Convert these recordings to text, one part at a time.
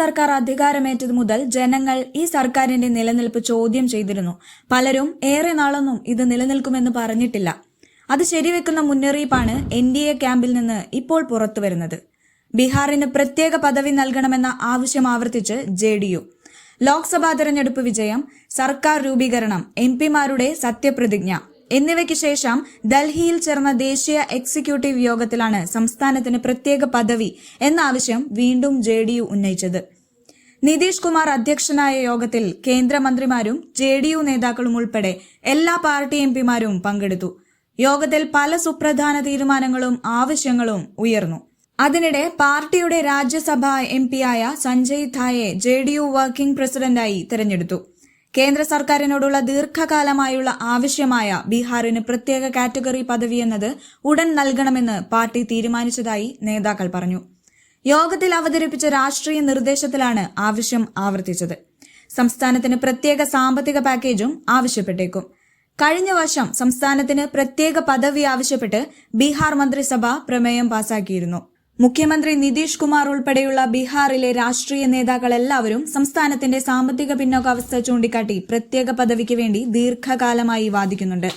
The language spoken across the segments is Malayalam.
സർക്കാർ അധികാരമേറ്റത് മുതൽ ജനങ്ങൾ ഈ സർക്കാരിന്റെ നിലനിൽപ്പ് ചോദ്യം ചെയ്തിരുന്നു. പലരും ഏറെ നാളൊന്നും ഇത് നിലനിൽക്കുമെന്ന് പറഞ്ഞിട്ടില്ല. അത് ശരിവെക്കുന്ന മുന്നറിയിപ്പാണ് എൻ ഡി എ ക്യാമ്പിൽ നിന്ന് ഇപ്പോൾ പുറത്തുവരുന്നത്. ബീഹാറിന് പ്രത്യേക പദവി നൽകണമെന്ന ആവശ്യം ആവർത്തിച്ച് ജെ ഡി യു. ലോക്സഭാ തെരഞ്ഞെടുപ്പ് വിജയം സർക്കാർ രൂപീകരണം എം പിമാരുടെ സത്യപ്രതിജ്ഞ. എന്നിവയ്ക്ക് ശേഷം ഡൽഹിയിൽ ചേർന്ന ദേശീയ എക്സിക്യൂട്ടീവ് യോഗത്തിലാണ് സംസ്ഥാനത്തിന് പ്രത്യേക പദവി എന്ന ആവശ്യം വീണ്ടും ജെ ഉന്നയിച്ചത്. നിതീഷ് കുമാർ അധ്യക്ഷനായ യോഗത്തിൽ കേന്ദ്രമന്ത്രിമാരും ജെ ഡി യു നേതാക്കളും ഉൾപ്പെടെ എല്ലാ പാർട്ടി എം പിമാരും പങ്കെടുത്തു. യോഗത്തിൽ പല സുപ്രധാന തീരുമാനങ്ങളും ആവശ്യങ്ങളും ഉയർന്നു. അതിനിടെ പാർട്ടിയുടെ രാജ്യസഭാ എം പിയായ സഞ്ജയ് ധായെ ജെ ഡി യു വർക്കിംഗ് പ്രസിഡന്റായി തെരഞ്ഞെടുത്തു. കേന്ദ്ര സർക്കാരിനോടുള്ള ദീർഘകാലമായുള്ള ആവശ്യമായ ബീഹാറിന് പ്രത്യേക കാറ്റഗറി പദവി എന്നത് ഉടൻ നൽകണമെന്ന് പാർട്ടി തീരുമാനിച്ചതായി നേതാക്കൾ പറഞ്ഞു. യോഗത്തിൽ അവതരിപ്പിച്ച രാഷ്ട്രീയ നിർദ്ദേശത്തിലാണ് ആവശ്യം ആവർത്തിച്ചത്. സംസ്ഥാനത്തിന് പ്രത്യേക സാമ്പത്തിക പാക്കേജും ആവശ്യപ്പെട്ടേക്കും. കഴിഞ്ഞ വർഷം സംസ്ഥാനത്തിന് പ്രത്യേക പദവി ആവശ്യപ്പെട്ട് ബീഹാർ മന്ത്രിസഭ പ്രമേയം പാസാക്കിയിരുന്നു. മുഖ്യമന്ത്രി നിതീഷ് കുമാർ ഉൾപ്പെടെയുള്ള ബീഹാറിലെ രാഷ്ട്രീയ നേതാക്കളെല്ലാവരും സംസ്ഥാനത്തിന്റെ സാമ്പത്തിക പിന്നോക്കാവസ്ഥ ചൂണ്ടിക്കാട്ടി പ്രത്യേക പദവിക്ക് വേണ്ടി ദീർഘകാലമായി വാദിക്കുന്നുണ്ട്.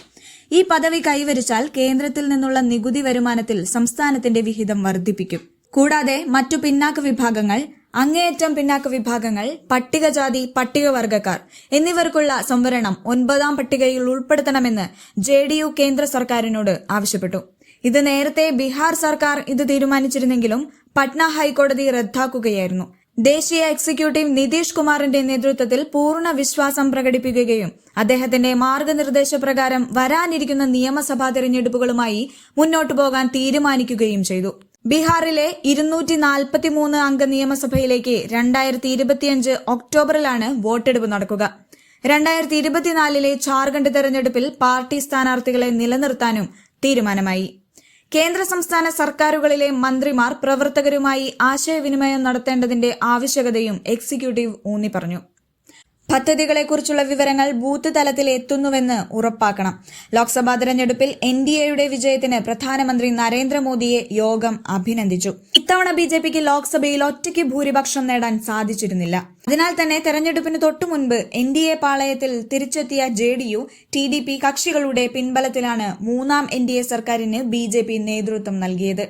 ഈ പദവി കൈവരിച്ചാൽ കേന്ദ്രത്തിൽ നിന്നുള്ള നികുതി വരുമാനത്തിൽ സംസ്ഥാനത്തിന്റെ വിഹിതം വർദ്ധിപ്പിക്കും. കൂടാതെ മറ്റു പിന്നാക്ക വിഭാഗങ്ങൾ അങ്ങേയറ്റം പിന്നാക്ക വിഭാഗങ്ങൾ പട്ടികജാതി പട്ടികവർഗക്കാർ എന്നിവർക്കുള്ള സംവരണം ഒൻപതാം പട്ടികയിൽ ഉൾപ്പെടുത്തണമെന്ന് ജെ കേന്ദ്ര സർക്കാരിനോട് ആവശ്യപ്പെട്ടു. ഇത് നേരത്തെ ബീഹാർ സർക്കാർ ഇത് തീരുമാനിച്ചിരുന്നെങ്കിലും പട്ന ഹൈക്കോടതി റദ്ദാക്കുകയായിരുന്നു. ദേശീയ എക്സിക്യൂട്ടീവ് നിതീഷ് കുമാറിന്റെ നേതൃത്വത്തിൽ പൂർണ വിശ്വാസം പ്രകടിപ്പിക്കുകയും അദ്ദേഹത്തിന്റെ മാർഗനിർദ്ദേശപ്രകാരം വരാനിരിക്കുന്ന നിയമസഭാ തെരഞ്ഞെടുപ്പുകളുമായി മുന്നോട്ടു പോകാൻ തീരുമാനിക്കുകയും ചെയ്തു. ബീഹാറിലെ ഇരുന്നൂറ്റി നാൽപ്പത്തിമൂന്ന് അംഗ നിയമസഭയിലേക്ക് രണ്ടായിരത്തി ഇരുപത്തിയഞ്ച് ഒക്ടോബറിലാണ് വോട്ടെടുപ്പ് നടക്കുക. രണ്ടായിരത്തി ഇരുപത്തിനാലിലെ ഝാർഖണ്ഡ് തെരഞ്ഞെടുപ്പിൽ പാർട്ടി സ്ഥാനാർത്ഥികളെ നിലനിർത്താനും തീരുമാനമായി. കേന്ദ്ര സംസ്ഥാന സർക്കാരുകളിലെ മന്ത്രിമാർ പ്രവർത്തകരുമായി ആശയവിനിമയം നടത്തേണ്ടതിന്റെ ആവശ്യകതയും എക്സിക്യൂട്ടീവ് ഊന്നി പറഞ്ഞു പദ്ധതികളെക്കുറിച്ചുള്ള വിവരങ്ങൾ ബൂത്ത് തലത്തിൽ എത്തുന്നുവെന്ന് ഉറപ്പാക്കണം. ലോക്സഭാ തെരഞ്ഞെടുപ്പിൽ എൻ ഡി എയുടെ വിജയത്തിന് പ്രധാനമന്ത്രി നരേന്ദ്രമോദിയെ യോഗം അഭിനന്ദിച്ചു. ഇത്തവണ ബി ജെ പിക്ക് ലോക്സഭയിൽ ഒറ്റയ്ക്ക് ഭൂരിപക്ഷം നേടാൻ സാധിച്ചിരുന്നില്ല. അതിനാൽ തന്നെ തെരഞ്ഞെടുപ്പിന് തൊട്ടു മുൻപ് എൻ ഡി എ പാളയത്തിൽ തിരിച്ചെത്തിയ J D U T D P കക്ഷികളുടെ പിൻബലത്തിലാണ് മൂന്നാം എൻ ഡി എ സർക്കാരിന് ബി ജെ പി നേതൃത്വം നൽകിയത്.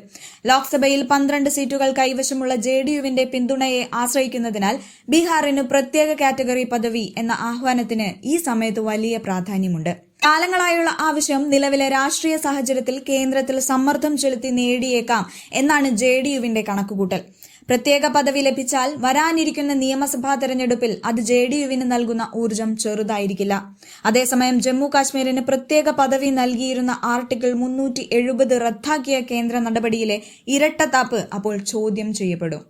ലോക്സഭയിൽ പന്ത്രണ്ട് സീറ്റുകൾ കൈവശമുള്ള ജെ ഡി യുവിന്റെ പിന്തുണയെ ആശ്രയിക്കുന്നതിനാൽ ബീഹാറിന് പ്രത്യേക കാറ്റഗറി പദവി എന്ന ആഹ്വാനത്തിന് ഈ സമയത്ത് വലിയ പ്രാധാന്യമുണ്ട്. കാലങ്ങളായുള്ള ആവശ്യം നിലവിലെ രാഷ്ട്രീയ സാഹചര്യത്തിൽ കേന്ദ്രത്തിൽ സമ്മർദ്ദം ചെലുത്തി നേടിയേക്കാം എന്നാണ് ജെ ഡി യുവിന്റെ കണക്കുകൂട്ടൽ. പ്രത്യേക പദവി ലഭിച്ചാൽ വരാനിരിക്കുന്ന നിയമസഭാ തെരഞ്ഞെടുപ്പിൽ അത് ജെ ഡി യുവിന് നൽകുന്ന ഊർജം ചെറുതായിരിക്കില്ല. അതേസമയം ജമ്മു കാശ്മീരിന് പ്രത്യേക പദവി നൽകിയിരുന്ന ആർട്ടിക്കിൾ മുന്നൂറ്റി റദ്ദാക്കിയ കേന്ദ്ര നടപടിയിലെ ഇരട്ടത്താപ്പ് അപ്പോൾ ചോദ്യം ചെയ്യപ്പെടും.